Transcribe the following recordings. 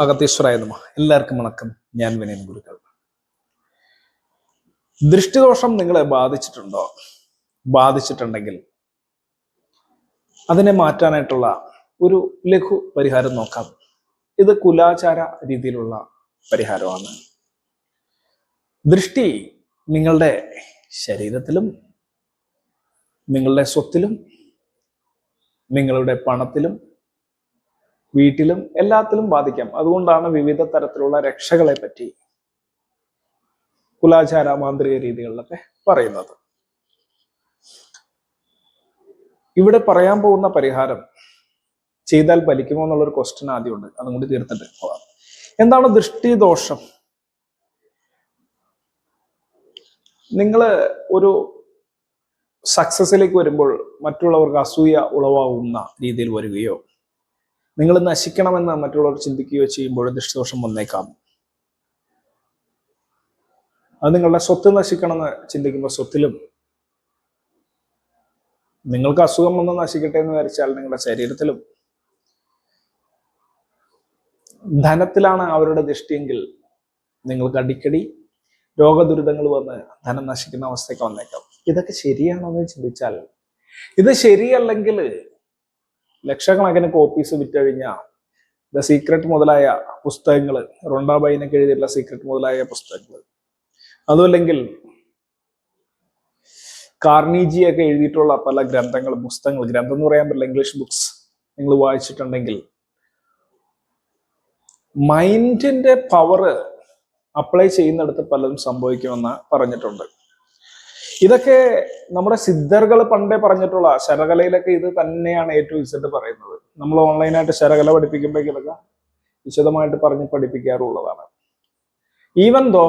അഗത്തീശ്വരായ നമ. എല്ലാവർക്കും വണക്കം. ഞാൻ വിനയൻ ഗുരുക്കൾ ദൃഷ്ടിദോഷം നിങ്ങളെ ബാധിച്ചിട്ടുണ്ടോ? ബാധിച്ചിട്ടുണ്ടെങ്കിൽ അതിനെ മാറ്റാനായിട്ടുള്ള ഒരു ലഘു പരിഹാരം നോക്കാം. ഇത് കുലാചാര രീതിയിലുള്ള പരിഹാരമാണ്. ദൃഷ്ടി നിങ്ങളുടെ ശരീരത്തിലും നിങ്ങളുടെ സ്വത്തിലും നിങ്ങളുടെ പണത്തിലും വീട്ടിലും എല്ലാത്തിലും ബാധിക്കാം. അതുകൊണ്ടാണ് വിവിധ തരത്തിലുള്ള രക്ഷകളെ പറ്റി കുലാചാര മാന്ത്രിക രീതികളിലൊക്കെ പറയുന്നത്. ഇവിടെ പറയാൻ പോകുന്ന പരിഹാരം ചെയ്താൽ ഫലിക്കുമോ എന്നുള്ളൊരു ക്വസ്റ്റ്യൻ ആദ്യമുണ്ട് അതും കൂടി തീർത്തിട്ട് പോകാം. എന്താണ് ദൃഷ്ടിദോഷം? നിങ്ങൾ ഒരു സക്സസിലേക്ക് വരുമ്പോൾ മറ്റുള്ളവർക്ക് അസൂയ ഉളവാകുന്ന രീതിയിൽ വരികയോ നിങ്ങൾ നശിക്കണമെന്ന് മറ്റുള്ളവർ ചിന്തിക്കുകയോ ചെയ്യുമ്പോൾ ദൃഷ്ടിദോഷം വന്നേക്കാം. അത് നിങ്ങളുടെ സ്വത്ത് നശിക്കണമെന്ന് ചിന്തിക്കുമ്പോൾ സ്വത്തിലും നിങ്ങൾക്ക് അസുഖം വന്ന് നശിക്കട്ടെ എന്ന് വിചാരിച്ചാൽ നിങ്ങളുടെ ശരീരത്തിലും ധനത്തിലാണ് അവരുടെ ദൃഷ്ടിയെങ്കിൽ നിങ്ങൾക്ക് അടിക്കടി രോഗദുരിതങ്ങൾ വന്ന് ധനം നശിക്കുന്ന അവസ്ഥയൊക്കെ വന്നേക്കാം. ഇതൊക്കെ ശരിയാണോ എന്ന് ചിന്തിച്ചാൽ ഇത് ശരിയല്ലെങ്കിൽ ലക്ഷക്കണക്കിന് കോപ്പീസ് വിറ്റഴിഞ്ഞ ദ സീക്രട്ട് മുതലായ പുസ്തകങ്ങൾ റൊണ്ടാബൈനൊക്കെ എഴുതിയിട്ടുള്ള സീക്രട്ട് മുതലായ പുസ്തകങ്ങൾ അതുമല്ലെങ്കിൽ കാർണിജിയൊക്കെ എഴുതിയിട്ടുള്ള പല ഗ്രന്ഥങ്ങൾ പുസ്തകങ്ങൾ ഗ്രന്ഥം എന്ന് പറയാൻ പറ്റില്ല ഇംഗ്ലീഷ് ബുക്സ് നിങ്ങൾ വായിച്ചിട്ടുണ്ടെങ്കിൽ മൈൻഡിന്റെ പവർ അപ്ലൈ ചെയ്യുന്നിടത്ത് പലതും സംഭവിക്കുമെന്ന് പറഞ്ഞിട്ടുണ്ട്. ഇതൊക്കെ നമ്മുടെ സിദ്ധർകൾ പണ്ടേ പറഞ്ഞിട്ടുള്ള ശരകലയിലൊക്കെ ഇത് തന്നെയാണ് ഏറ്റവും ഇസഡ് പറയുന്നത്. നമ്മൾ ഓൺലൈനായിട്ട് ശരകല പഠിപ്പിക്കുമ്പോഴേക്കും ഇതൊക്കെ വിശദമായിട്ട് പറഞ്ഞ് പഠിപ്പിക്കാറുള്ളതാണ്. ഈവൻ ദോ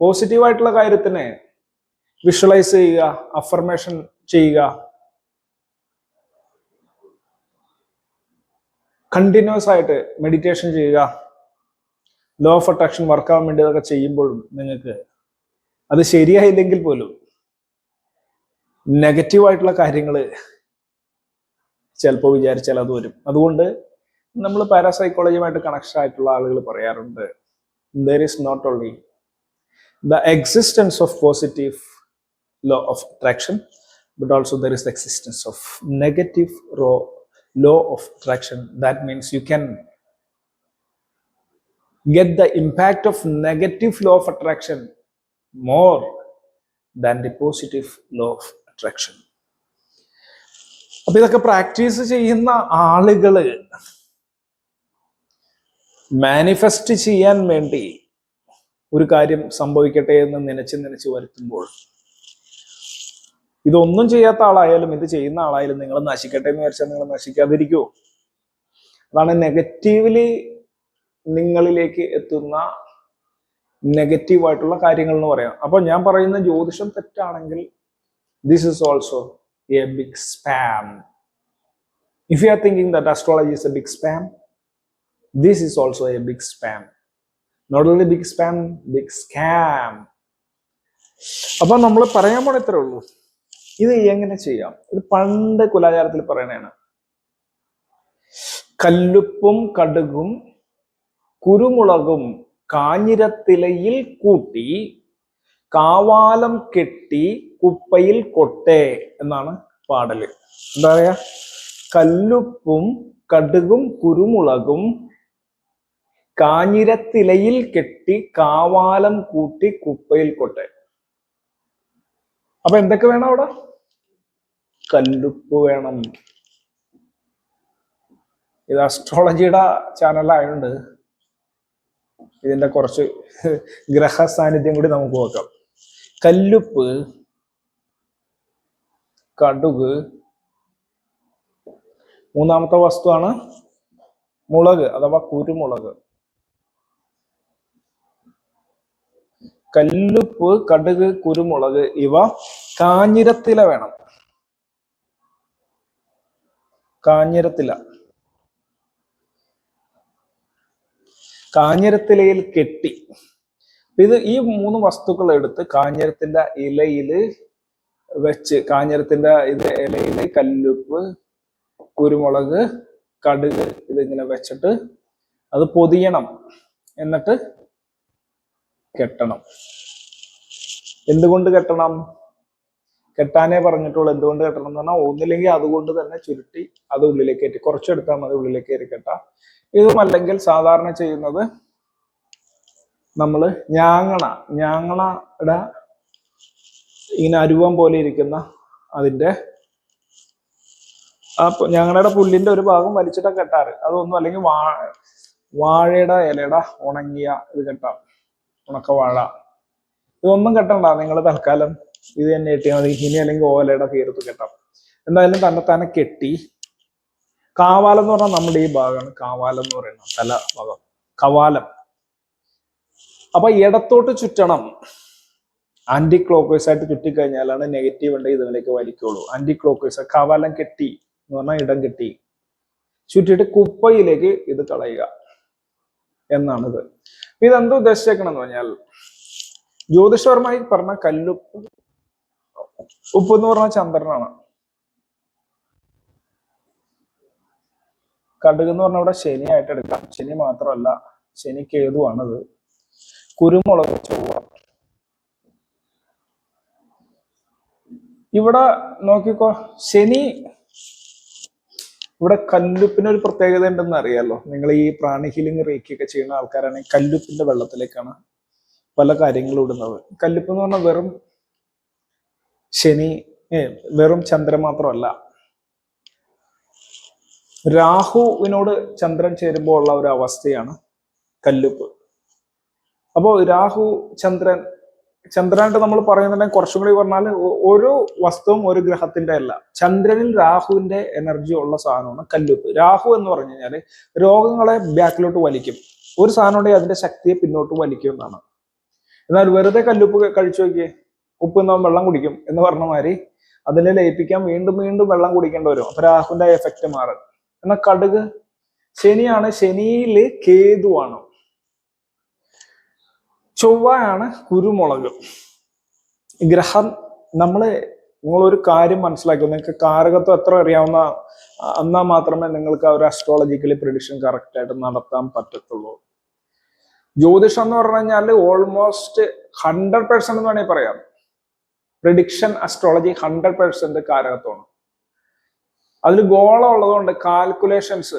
പോസിറ്റീവായിട്ടുള്ള കാര്യത്തിനെ വിഷ്വലൈസ് ചെയ്യുക അഫർമേഷൻ ചെയ്യുക കണ്ടിന്യൂസ് ആയിട്ട് മെഡിറ്റേഷൻ ചെയ്യുക ലോ ഓഫ് അട്രാക്ഷൻ വർക്കാവാൻ വേണ്ടി ഇതൊക്കെ ചെയ്യുമ്പോഴും നിങ്ങൾക്ക് അത് ശരിയായില്ലെങ്കിൽ പോലും നെഗറ്റീവായിട്ടുള്ള കാര്യങ്ങൾ ചിലപ്പോൾ വിചാരിച്ചാൽ അത് വരും അതുകൊണ്ട് നമ്മൾ പാരാസൈക്കോളജിയുമായിട്ട് കണക്ഷൻ ആയിട്ടുള്ള ആളുകൾ പറയാറുണ്ട് there is not only the existence of positive law of attraction but also there is the existence of negative law law of attraction that means you can get the impact of negative law of attraction more than the positive law of attraction. അപ്പൊ ഇതൊക്കെ practice ചെയ്യുന്ന ആളുകൾ manifest ചെയ്യാൻ വേണ്ടി ഒരു കാര്യം സംഭവിക്കട്ടെ എന്ന് നനച്ച് നനച്ച് വരുത്തുമ്പോൾ ഇതൊന്നും ചെയ്യാത്ത ആളായാലും ഇത് ചെയ്യുന്ന ആളായാലും നിങ്ങൾ നശിക്കട്ടെ എന്ന് വിചാരിച്ചാൽ നിങ്ങൾ നശിക്കാതിരിക്കുമോ അതാണ് നെഗറ്റീവ്ലി നിങ്ങളിലേക്ക് എത്തുന്ന നെഗറ്റീവായിട്ടുള്ള കാര്യങ്ങൾ എന്ന് പറയാം. അപ്പൊ ഞാൻ പറയുന്ന ജ്യോതിഷം തെറ്റാണെങ്കിൽ this is also a big spam if you are thinking that astrology is a big spam this is also a big spam not only big spam big scam അപ്പൊ നമ്മൾ പറയാൻ പോണ ഇത്രേ ഉള്ളൂ. ഇത് എങ്ങനെ ചെയ്യാം? ഇത് പണ്ട് കുലാചാരത്തിൽ പറയണതാണ് കല്ലുപ്പും കടുകും കുരുമുളകും കാഞ്ഞിരത്തിലയിൽ കൂട്ടി കാവാലം കെട്ടി കുപ്പയിൽ കൊട്ടെ എന്നാണ് പാടൽ. എന്താ പറയാ? കല്ലുപ്പും കടുകും കുരുമുളകും കാഞ്ഞിരത്തിലയിൽ കെട്ടി കാവാലം കൂട്ടി കുപ്പയിൽ കൊട്ടെ. അപ്പൊ എന്തൊക്കെ വേണം അവിടെ? കല്ലുപ്പ് വേണം. ഇത് അസ്ട്രോളജിയുടെ ചാനലായതുകൊണ്ട് ഇതിന്റെ കുറച്ച് ഗ്രഹ സാന്നിധ്യം കൂടി നമുക്ക് നോക്കാം. കല്ലുപ്പ് കടുക്. മൂന്നാമത്തെ വസ്തുവാണ് മുളക് അഥവാ കുരുമുളക്. കല്ലുപ്പ് കടുക് കുരുമുളക് ഇവ കാഞ്ഞിരത്തില വേണം. കാഞ്ഞിരത്തില. കാഞ്ഞിരത്തിലയിൽ കെട്ടി. ഇത് ഈ മൂന്ന് വസ്തുക്കൾ എടുത്ത് കാഞ്ഞരത്തിന്റെ ഇലയിൽ വെച്ച് കാഞ്ഞരത്തിന്റെ ഇത് ഇലയിൽ കല്ലുപ്പ് കുരുമുളക് കടുക് ഇതിങ്ങനെ വെച്ചിട്ട് അത് പൊതിയണം. എന്നിട്ട് കെട്ടണം. എന്തുകൊണ്ട് കെട്ടണം? കെട്ടാനേ പറഞ്ഞിട്ടുള്ളൂ. എന്തുകൊണ്ട് കെട്ടണം എന്ന് പറഞ്ഞാൽ ഒന്നില്ലെങ്കിൽ അതുകൊണ്ട് തന്നെ ചുരുട്ടി അത് ഉള്ളിലേക്ക് കയറ്റി കുറച്ചെടുത്താൽ മതി ഉള്ളിലേക്ക് കയറി കെട്ടാം. ഇതും അല്ലെങ്കിൽ സാധാരണ ചെയ്യുന്നത് നമ്മൾ ഞാങ്ങണ ഞാങ്ങണയുടെ ഇങ്ങനെ അരുവം പോലെ ഇരിക്കുന്ന അതിന്റെ ആ ഞങ്ങളുടെ പുല്ലിന്റെ ഒരു ഭാഗം വലിച്ചിട്ടാ കെട്ടാറ്. അതൊന്നും അല്ലെങ്കിൽ വാ വാഴയുടെ ഇലയുടെ ഉണങ്ങിയ ഇത് കെട്ടാം. ഉണക്ക വാഴ. ഇതൊന്നും കെട്ടണ്ട നിങ്ങൾ തൽക്കാലം ഇത് തന്നെ കെട്ടിയാൽ മതി. ഇനി അല്ലെങ്കിൽ ഓലയുടെ തീരത്ത് കെട്ടാം. എന്തായാലും തന്നെ തന്നെ കെട്ടി. കാവാലം എന്ന് പറഞ്ഞാൽ നമ്മുടെ ഈ ഭാഗമാണ്. കാവാലം എന്ന് പറയുന്നത് തല ഭാഗം. കവാലം. അപ്പൊ ഇടത്തോട്ട് ചുറ്റണം. ആന്റി ക്ലോക്ക് വൈസ് ആയിട്ട് ചുറ്റിക്കഴിഞ്ഞാലാണ് നെഗറ്റീവ് ഉണ്ടെങ്കിൽ ഇതിലേക്ക് വലിക്കുള്ളൂ. ആന്റി ക്ലോക്ക് വൈസ് കവാലം കെട്ടി എന്ന് പറഞ്ഞാൽ ഇടം കെട്ടി. ചുറ്റിയിട്ട് കുപ്പയിലേക്ക് ഇത് കളയുക എന്നാണിത്. ഇതെന്ത് ഉദ്ദേശിച്ചേക്കണം എന്ന് പറഞ്ഞാൽ ജ്യോതിഷപരമായി പറഞ്ഞ കല്ലുപ്പ് ഉപ്പ് എന്ന് പറഞ്ഞ ചന്ദ്രനാണ്. കടുക് എന്ന് പറഞ്ഞ ഇവിടെ ശനിയായിട്ട് എടുക്കാം. ശനി മാത്രമല്ല ശനി കേതുവാണത്. കുരുമുളക് ചൊവ്വ. ഇവിടെ നോക്കിക്കോ ശനി ഇവിടെ കല്ലുപ്പിന് ഒരു പ്രത്യേകത ഉണ്ടെന്ന് അറിയാലോ. നിങ്ങൾ ഈ പ്രാണി ഹീലിംഗ് റേക്കിയൊക്കെ ചെയ്യുന്ന ആൾക്കാരാണെങ്കിൽ കല്ലുപ്പിന്റെ വെള്ളത്തിലേക്കാണ് പല കാര്യങ്ങളും ഇടുന്നത്. കല്ലുപ്പ് എന്ന് പറഞ്ഞാൽ വെറും ശനി വെറും ചന്ദ്രൻ മാത്രമല്ല. രാഹുവിനോട് ചന്ദ്രൻ ചേരുമ്പോൾ ഉള്ള ഒരു അവസ്ഥയാണ് കല്ലുപ്പ്. അപ്പോൾ രാഹു ചന്ദ്രൻ ചന്ദ്രനായിട്ട് നമ്മൾ പറയുന്നുണ്ടെങ്കിൽ കുറച്ചും കൂടി പറഞ്ഞാൽ ഒരു വസ്തുവും ഒരു ഗ്രഹത്തിന്റെ അല്ല. ചന്ദ്രനിൽ രാഹുവിന്റെ എനർജി ഉള്ള സാധനമാണ് കല്ലുപ്പ്. രാഹു എന്ന് പറഞ്ഞു കഴിഞ്ഞാൽ രോഗങ്ങളെ ബാക്കിലോട്ട് വലിക്കും. ഒരു സാധനം ഉണ്ടെങ്കിൽ അതിന്റെ ശക്തിയെ പിന്നോട്ട് വലിക്കും എന്നാണ്. എന്നാൽ വെറുതെ കല്ലുപ്പ് കഴിച്ചു നോക്കിയേ. ഉപ്പ് നാം വെള്ളം കുടിക്കും എന്ന് പറഞ്ഞ മാതിരി അതിനെ ലയിപ്പിക്കാൻ വീണ്ടും വീണ്ടും വെള്ളം കുടിക്കേണ്ടി വരും. അപ്പൊ രാഹുവിന്റെ എഫക്റ്റ് മാറും എന്നാൽ കടുക് ശനിയാണ് ശനിയിൽ കേതുവാണ്. ചൊവ്വയാണ് കുരുമുളക്. ഗ്രഹം നമ്മൾ നിങ്ങളൊരു കാര്യം മനസ്സിലാക്കുക നിങ്ങൾക്ക് കാരകത്വം എത്ര അറിയാവുന്ന എന്നാൽ മാത്രമേ നിങ്ങൾക്ക് ആ ഒരു അസ്ട്രോളജിക്കലി പ്രിഡിക്ഷൻ കറക്റ്റ് ആയിട്ട് നടത്താൻ പറ്റത്തുള്ളൂ. ജ്യോതിഷം എന്ന് പറഞ്ഞു കഴിഞ്ഞാൽ ഓൾമോസ്റ്റ് ഹൺഡ്രഡ് പെർസെന്റ് എന്ന് വേണമെങ്കിൽ പറയാം. പ്രിഡിക്ഷൻ അസ്ട്രോളജി ഹൺഡ്രഡ് പെർസെന്റ് കാരകത്വമാണ്. അതിൽ ഗോളം ഉള്ളതുകൊണ്ട് കാൽക്കുലേഷൻസ്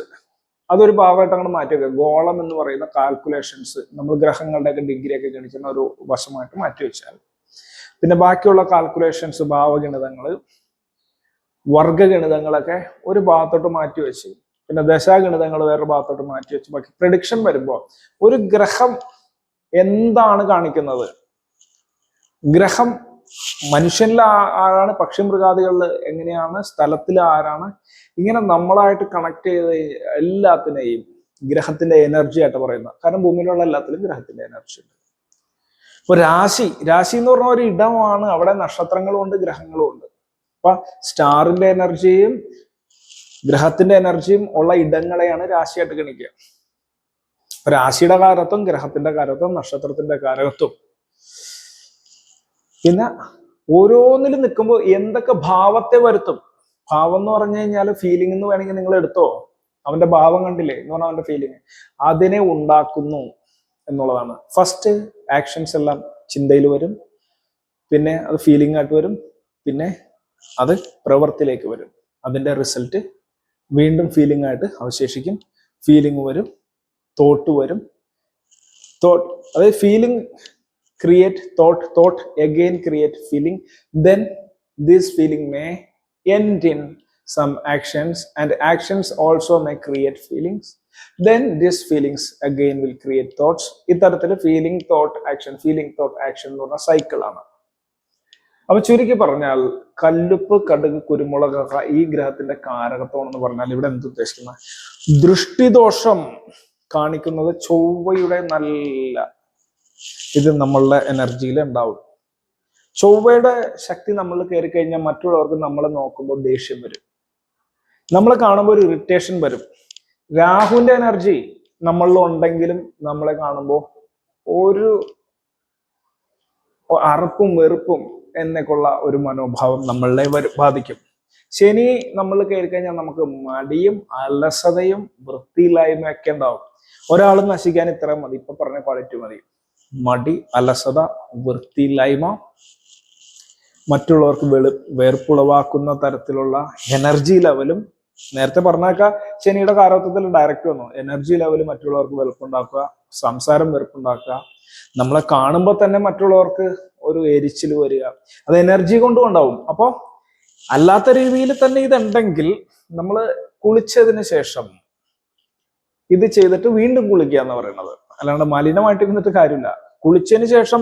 അതൊരു ഭാഗമായിട്ട് മാറ്റി വെക്കുക ഗോളം എന്ന് പറയുന്ന കാൽക്കുലേഷൻസ് നമ്മൾ ഗ്രഹങ്ങളുടെയൊക്കെ ഡിഗ്രിയൊക്കെ ഗണിക്കുന്ന ഒരു വശമായിട്ട് മാറ്റി വെച്ചാൽ പിന്നെ ബാക്കിയുള്ള കാൽക്കുലേഷൻസ് ഭാവഗണിതങ്ങൾ വർഗഗണിതങ്ങളൊക്കെ ഒരു ഭാഗത്തോട്ട് മാറ്റി വെച്ച് പിന്നെ ദശാഗണിതങ്ങൾ വേറൊരു ഭാഗത്തോട്ട് മാറ്റി വെച്ച് ബാക്കി പ്രഡിക്ഷൻ വരുമ്പോൾ ഒരു ഗ്രഹം എന്താണ് കാണിക്കുന്നത്? ഗ്രഹം മനുഷ്യനിൽ ആരാണ് പക്ഷി മൃഗാദികളിൽ എങ്ങനെയാണ് സ്ഥലത്തിൽ ആരാണ് ഇങ്ങനെ നമ്മളായിട്ട് കണക്ട് ചെയ്ത് എല്ലാത്തിനെയും ഗ്രഹത്തിന്റെ എനർജി ആയിട്ട് പറയുന്നത്. കാരണം ഭൂമിയിലുള്ള എല്ലാത്തിലും ഗ്രഹത്തിന്റെ എനർജി ഉണ്ട്. ഇപ്പൊ രാശി രാശി എന്ന് പറഞ്ഞ ഒരു ഇടമാണ് അവിടെ നക്ഷത്രങ്ങളും ഉണ്ട് ഗ്രഹങ്ങളും ഉണ്ട്. അപ്പൊ സ്റ്റാറിന്റെ എനർജിയും ഗ്രഹത്തിന്റെ എനർജിയും ഉള്ള ഇടങ്ങളെയാണ് രാശിയായിട്ട് ഗണിക്കുക. രാശിയുടെ കാരത്വം ഗ്രഹത്തിന്റെ കാരത്വം നക്ഷത്രത്തിന്റെ കാരകത്വം പിന്നെ ഓരോന്നിലും നിൽക്കുമ്പോൾ എന്തൊക്കെ ഭാവത്തെ വരുത്തും? ഭാവം എന്ന് പറഞ്ഞു കഴിഞ്ഞാൽ ഫീലിംഗ് എന്ന് വേണമെങ്കിൽ നിങ്ങൾ എടുത്തോ. അവന്റെ ഭാവം കണ്ടില്ലേ? എന്ന് പറഞ്ഞാൽ അവന്റെ ഫീലിംഗ് അതിനെ ഉണ്ടാക്കുന്നു എന്നുള്ളതാണ്. ഫസ്റ്റ് ആക്ഷൻസ് എല്ലാം ചിന്തയിൽ വരും. പിന്നെ അത് ഫീലിംഗ് ആയിട്ട് വരും. പിന്നെ അത് പ്രവൃത്തിയിലേക്ക് വരും. അതിന്റെ റിസൾട്ട് വീണ്ടും ഫീലിംഗ് ആയിട്ട് അവശേഷിക്കും. ഫീലിംഗ് വരും. തോട്ട് വരും. തോട്ട് അതായത് feeling create thought thought again create feeling then this feeling may end in some actions and actions also may create feelings then these feelings again will create thoughts ഇത്തരത്തിൽ feeling thought action feeling thought action എന്ന് പറഞ്ഞ cycle ആണ് അപ്പൊ ചുരുക്കി പറഞ്ഞാൽ കല്ലുപ്പ് കടുക് കുരുമുളക് ഈ ഗ്രഹത്തിന്റെ കാരകത്വം എന്ന് പറഞ്ഞാൽ ഇവിടെ എന്ത് ഉദ്ദേശിക്കുന്നത് ദൃഷ്ടിദോഷം കാണിക്കുന്നത് ചൊവ്വയുടെ നല്ല ഇത് നമ്മളുടെ എനർജിയിൽ ഉണ്ടാവും ചൊവ്വയുടെ ശക്തി നമ്മൾ കയറി കഴിഞ്ഞാൽ മറ്റുള്ളവർക്ക് നമ്മളെ നോക്കുമ്പോൾ ദേഷ്യം വരും. നമ്മളെ കാണുമ്പോൾ ഒരു ഇറിറ്റേഷൻ വരും. രാഹുവിന്റെ എനർജി നമ്മളിൽ ഉണ്ടെങ്കിലും നമ്മളെ കാണുമ്പോൾ ഒരു അറുപ്പും വെറുപ്പും എന്നൊക്കെയുള്ള ഒരു മനോഭാവം നമ്മളെ ബാധിക്കും. ശനി നമ്മൾ കയറി കഴിഞ്ഞാൽ നമുക്ക് മടിയും അലസതയും വൃത്തിയില്ലായ്മയൊക്കെ ഉണ്ടാവും ഒരാൾ നശിക്കാൻ ഇത്ര മതി. ഇപ്പൊ പറഞ്ഞ ക്വാളിറ്റി മതി. മടി അലസത വൃത്തിയില്ലായ്മ മറ്റുള്ളവർക്ക് വെളു വേർപ്പുളവാക്കുന്ന തരത്തിലുള്ള എനർജി ലെവലും നേരത്തെ പറഞ്ഞേക്ക ശനിയുടെ കാലത്വത്തിൽ ഡയറക്റ്റ് വന്നു. എനർജി ലെവൽ മറ്റുള്ളവർക്ക് വെറുപ്പുണ്ടാക്കുക സംസാരം വെറുപ്പുണ്ടാക്കുക. നമ്മളെ കാണുമ്പോൾ തന്നെ മറ്റുള്ളവർക്ക് ഒരു എരിച്ചിൽ വരിക. അത് എനർജി കൊണ്ടും ഉണ്ടാവും അപ്പോൾ അല്ലാത്ത രീതിയിൽ തന്നെ ഇതുണ്ടെങ്കിൽ നമ്മൾ കുളിച്ചതിന് ശേഷം ഇത് ചെയ്തിട്ട് വീണ്ടും കുളിക്കുക എന്ന് പറയുന്നത്. അല്ലാണ്ട് മലിനമായിട്ട് ഇരുന്നിട്ട് കാര്യമില്ല. കുളിച്ചതിന് ശേഷം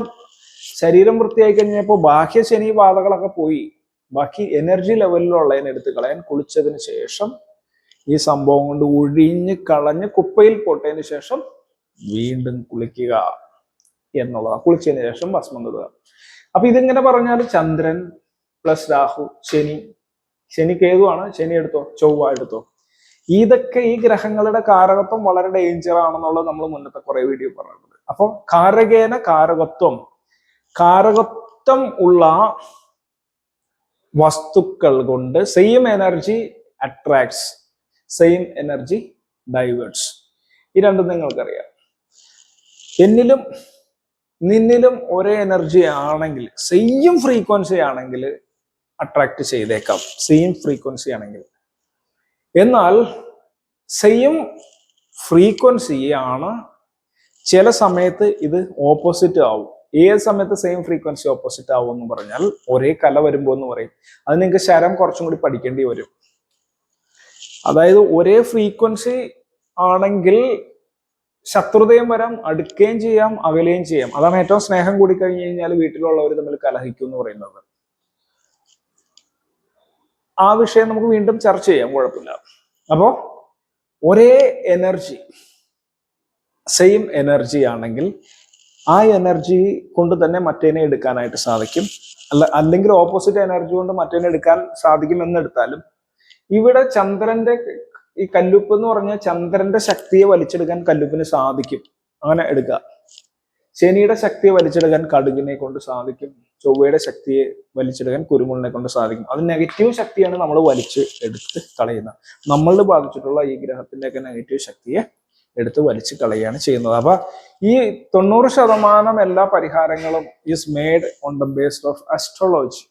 ശരീരം വൃത്തിയായി കഴിഞ്ഞപ്പോൾ ബാഹ്യ ശനി ബാധകളൊക്കെ പോയി. ബാക്കി എനർജി ലെവലിലുള്ളതിനെ എടുത്ത് കളയാൻ കുളിച്ചതിന് ശേഷം ഈ സംഭവം കൊണ്ട് ഒഴിഞ്ഞ് കളഞ്ഞ് കുപ്പയിൽ പോട്ടതിന് ശേഷം വീണ്ടും കുളിക്കുക എന്നുള്ളതാണ്. കുളിച്ചതിന് ശേഷം ഭസ്മം തൊടുക. അപ്പൊ ഇതിങ്ങനെ പറഞ്ഞാൽ ചന്ദ്രൻ പ്ലസ് രാഹു ശനി. ശനി കേതുവാണ്. ശനി എടുത്തോ? ചൊവ്വ എടുത്തോ? ഇതൊക്കെ ഈ ഗ്രഹങ്ങളുടെ കാരകത്വം വളരെ ഡേഞ്ചർ ആണെന്നുള്ളത് നമ്മൾ മുന്നത്തെ കുറെ വീഡിയോ പറഞ്ഞിട്ടുണ്ട്. അപ്പോൾ കാരകേന കാരകത്വം. കാരകത്വം ഉള്ള വസ്തുക്കൾ കൊണ്ട് same energy attracts same energy diverts ഈ രണ്ടും നിങ്ങൾക്കറിയാം. എന്നിലും നിന്നിലും ഒരേ എനർജി ആണെങ്കിൽ സെയിം ഫ്രീക്വൻസി ആണെങ്കിൽ അട്രാക്ട് ചെയ്തേക്കാം. സെയിം ഫ്രീക്വൻസി ആണെങ്കിൽ. എന്നാൽ സെയിം ഫ്രീക്വൻസി ആണ് ചില സമയത്ത് ഇത് ഓപ്പോസിറ്റ് ആവും. ഏത് സമയത്ത് സെയിം ഫ്രീക്വൻസി ഓപ്പോസിറ്റ് ആവും എന്ന് പറഞ്ഞാൽ ഒരേ കല വരുമ്പോൾ എന്ന് പറയും. അത് നിങ്ങൾക്ക് ശരം കുറച്ചും കൂടി പഠിക്കേണ്ടി വരും. അതായത് ഒരേ ഫ്രീക്വൻസി ആണെങ്കിൽ ശത്രുതയും വരാം അടുക്കുകയും ചെയ്യാം അകലുകയും ചെയ്യാം. അതാണ് ഏറ്റവും സ്നേഹം കൂടി കഴിഞ്ഞു കഴിഞ്ഞാൽ വീട്ടിലുള്ളവർ തമ്മിൽ കലഹിക്കും എന്ന് പറയുന്നത്. ആ വിഷയം നമുക്ക് വീണ്ടും ചർച്ച ചെയ്യാം. കുഴപ്പമില്ല. അപ്പോ ഒരേ എനർജി സെയിം എനർജി ആണെങ്കിൽ ആ എനർജി കൊണ്ട് തന്നെ മറ്റേനെ എടുക്കാനായിട്ട് സാധിക്കും. അല്ല അല്ലെങ്കിൽ ഓപ്പോസിറ്റ് എനർജി കൊണ്ട് മറ്റേനെ എടുക്കാൻ സാധിക്കും എന്നെടുത്താലും ഇവിടെ ചന്ദ്രന്റെ ഈ കല്ലുപ്പ് എന്ന് പറഞ്ഞാൽ ചന്ദ്രന്റെ ശക്തിയെ വലിച്ചെടുക്കാൻ കല്ലുപ്പിന് സാധിക്കും. അങ്ങനെ എടുക്കുക. ശനിയുടെ ശക്തിയെ വലിച്ചെടുക്കാൻ കടുകിനെ കൊണ്ട് സാധിക്കും ചൊവ്വയുടെ ശക്തിയെ വലിച്ചെടുക്കാൻ കുരുമുളിനെ കൊണ്ട് സാധിക്കും. അത് നെഗറ്റീവ് ശക്തിയാണ് നമ്മൾ വലിച്ച് എടുത്ത് കളയുന്നത്. നമ്മളിൽ ബാധിച്ചിട്ടുള്ള ഈ ഗ്രഹത്തിന്റെയൊക്കെ നെഗറ്റീവ് ശക്തിയെ എടുത്ത് വലിച്ച് കളയുകയാണ് ചെയ്യുന്നത്. അപ്പൊ ഈ തൊണ്ണൂറ് ശതമാനം എല്ലാ പരിഹാരങ്ങളും is made on the based of astrology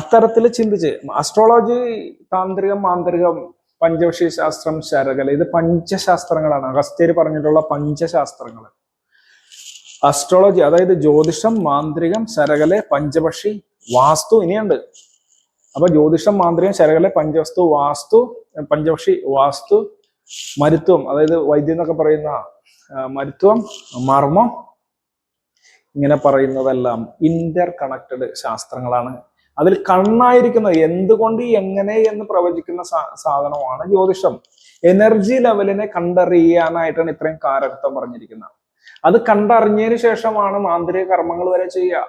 അത്തരത്തിൽ ചിന്തിച്ച് അസ്ട്രോളജി താന്ത്രികം മാന്ത്രികം പഞ്ചവക്ഷി ശാസ്ത്രം ശരകല. ഇത് പഞ്ചശാസ്ത്രങ്ങളാണ്. അഗസ്ത്യര് പറഞ്ഞിട്ടുള്ള പഞ്ചശാസ്ത്രങ്ങൾ അസ്ട്രോളജി അതായത് ജ്യോതിഷം മാന്ത്രികം ശരകല പഞ്ചപക്ഷി വാസ്തു ഇനിയുണ്ട്. അപ്പൊ ജ്യോതിഷം മാന്ത്രികം ശരകല പഞ്ചവസ്തു വാസ്തു പഞ്ചപക്ഷി വാസ്തു മരുത്വം. അതായത് വൈദ്യം എന്നൊക്കെ പറയുന്ന മരുത്വം മർമ്മം ഇങ്ങനെ പറയുന്നതെല്ലാം ഇന്റർ കണക്റ്റഡ് ശാസ്ത്രങ്ങളാണ്. അതിൽ കണ്ണായിരിക്കുന്നത് എന്തുകൊണ്ട് എങ്ങനെ എന്ന് പ്രവചിക്കുന്ന സാധനമാണ് ജ്യോതിഷം. എനർജി ലെവലിനെ കണ്ടറിയാനായിട്ടാണ് ഇത്രയും കാരകത്വം പറഞ്ഞിരിക്കുന്നത്. അത് കണ്ടറിഞ്ഞതിന് ശേഷമാണ് മാന്ത്രിക കർമ്മങ്ങൾ വരെ ചെയ്യുക.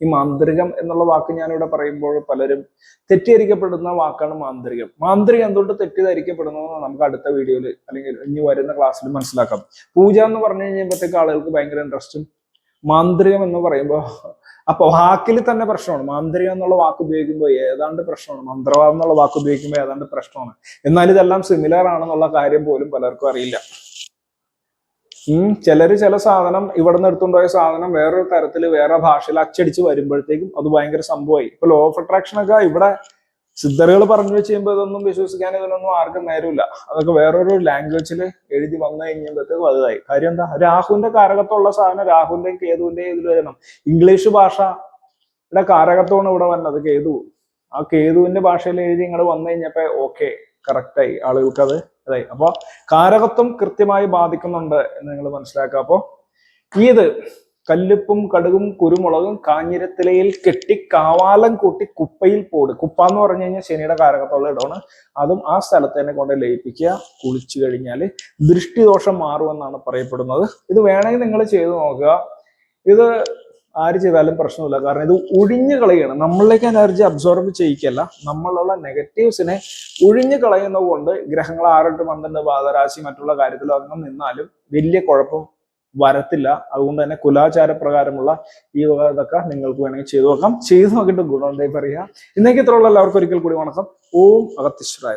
ഈ മാന്ത്രികം എന്നുള്ള വാക്ക് ഞാനിവിടെ പറയുമ്പോൾ പലരും തെറ്റിദ്ധരിക്കപ്പെടുന്ന വാക്കാണ് മാന്ത്രികം. മാന്ത്രികം എന്തുകൊണ്ട് തെറ്റിദ്ധരിക്കപ്പെടുന്നതെന്ന് നമുക്ക് അടുത്ത വീഡിയോയിൽ അല്ലെങ്കിൽ ഇനി വരുന്ന ക്ലാസ്സിൽ മനസ്സിലാക്കാം. പൂജ എന്ന് പറഞ്ഞു കഴിഞ്ഞപ്പോഴത്തേക്ക് ആളുകൾക്ക് ഭയങ്കര ഇൻട്രസ്റ്റും മാന്ത്രികം എന്ന് പറയുമ്പോൾ അപ്പൊ വാക്കിൽ തന്നെ പ്രശ്നമാണ്. മാന്ത്രികം എന്നുള്ള വാക്ക് ഉപയോഗിക്കുമ്പോൾ ഏതാണ്ട് പ്രശ്നമാണ്. മന്ത്രവാദം എന്നുള്ള വാക്ക് ഉപയോഗിക്കുമ്പോൾ ഏതാണ്ട് പ്രശ്നമാണ്. എന്നാൽ ഇതെല്ലാം സിമിലർ ആണെന്നുള്ള കാര്യം പോലും പലർക്കും അറിയില്ല. ഉം ചിലര് ചില സാധനം ഇവിടെ നിന്ന് എടുത്തുകൊണ്ടുപോയ സാധനം വേറൊരു തരത്തിൽ വേറെ ഭാഷയിൽ അച്ചടിച്ച് വരുമ്പോഴത്തേക്കും അത് ഭയങ്കര സംഭവമായി. ഇപ്പൊ ലോ ഓഫ് അട്രാക്ഷൻ ഒക്കെ ഇവിടെ സിദ്ധറുകൾ പറഞ്ഞു വെച്ച് കഴിയുമ്പോൾ ഇതൊന്നും വിശ്വസിക്കാൻ ഇതിനൊന്നും ആർക്കും നേരമില്ല. അതൊക്കെ വേറൊരു ലാംഗ്വേജിൽ എഴുതി വന്നു കഴിഞ്ഞപ്പോഴത്തേക്ക് വലുതായി. കാര്യം എന്താ? രാഹുവിന്റെ കാരകത്വമുള്ള സാധനം രാഹുവിന്റെയും കേതുവിന്റെയും ഇതിൽ വരണം. ഇംഗ്ലീഷ് ഭാഷയുടെ കാരകത്വമാണ് ഇവിടെ വന്നത് കേതു. ആ കേതുവിന്റെ ഭാഷയിൽ എഴുതി ഇങ്ങോട്ട് വന്നു കഴിഞ്ഞപ്പോ ഓക്കെ കറക്റ്റായി ആളുകൾക്ക് അത് അതായി അപ്പൊ കാരകത്വം കൃത്യമായി ബാധിക്കുന്നുണ്ട് എന്ന് നിങ്ങൾ മനസ്സിലാക്കുക. അപ്പോ ഇത് കല്ലുപ്പും കടുകും കുരുമുളകും കാഞ്ഞിരത്തിലയിൽ കെട്ടി കാവാലം കൂട്ടി കുപ്പയിൽ പോട്. കുപ്പ എന്ന് പറഞ്ഞു കഴിഞ്ഞാൽ ശനിയുടെ കാരകത്തുള്ള ഇടമാണ്. അതും ആ സ്ഥലത്ത് തന്നെ കൊണ്ട് ലയിപ്പിക്കുക. കുളിച്ചു കഴിഞ്ഞാൽ ദൃഷ്ടിദോഷം മാറുമെന്നാണ് പറയപ്പെടുന്നത്. ഇത് വേണമെങ്കിൽ നിങ്ങൾ ചെയ്തു നോക്കുക. ഇത് ആര് ചെയ്താലും പ്രശ്നമില്ല. കാരണം ഇത് ഒഴിഞ്ഞു കളയാണ്. നമ്മളിലേക്ക് എനർജി അബ്സോർബ് ചെയ്യിക്കല്ല. നമ്മളുള്ള നെഗറ്റീവ്സിനെ ഒഴിഞ്ഞു കളയുന്നത് കൊണ്ട് ഗ്രഹങ്ങൾ ആറെട്ട് പന്ത്രണ്ട് പാദരാശി മറ്റുള്ള കാര്യത്തിലൊന്നും നിന്നാലും വലിയ കുഴപ്പം വരത്തില്ല. അതുകൊണ്ട് തന്നെ കുലാചാര പ്രകാരമുള്ള ഈ വക ഇതൊക്കെ നിങ്ങൾക്ക് വേണമെങ്കിൽ ചെയ്തു നോക്കാം. ചെയ്തു നോക്കിയിട്ട് ഗുണമുണ്ടായി പറയുക. ഇന്നേക്ക് ഇത്രയുള്ള എല്ലാവർക്കും ഒരിക്കൽ കൂടി വണക്കം. ഓം അഗത്യശ്വരായ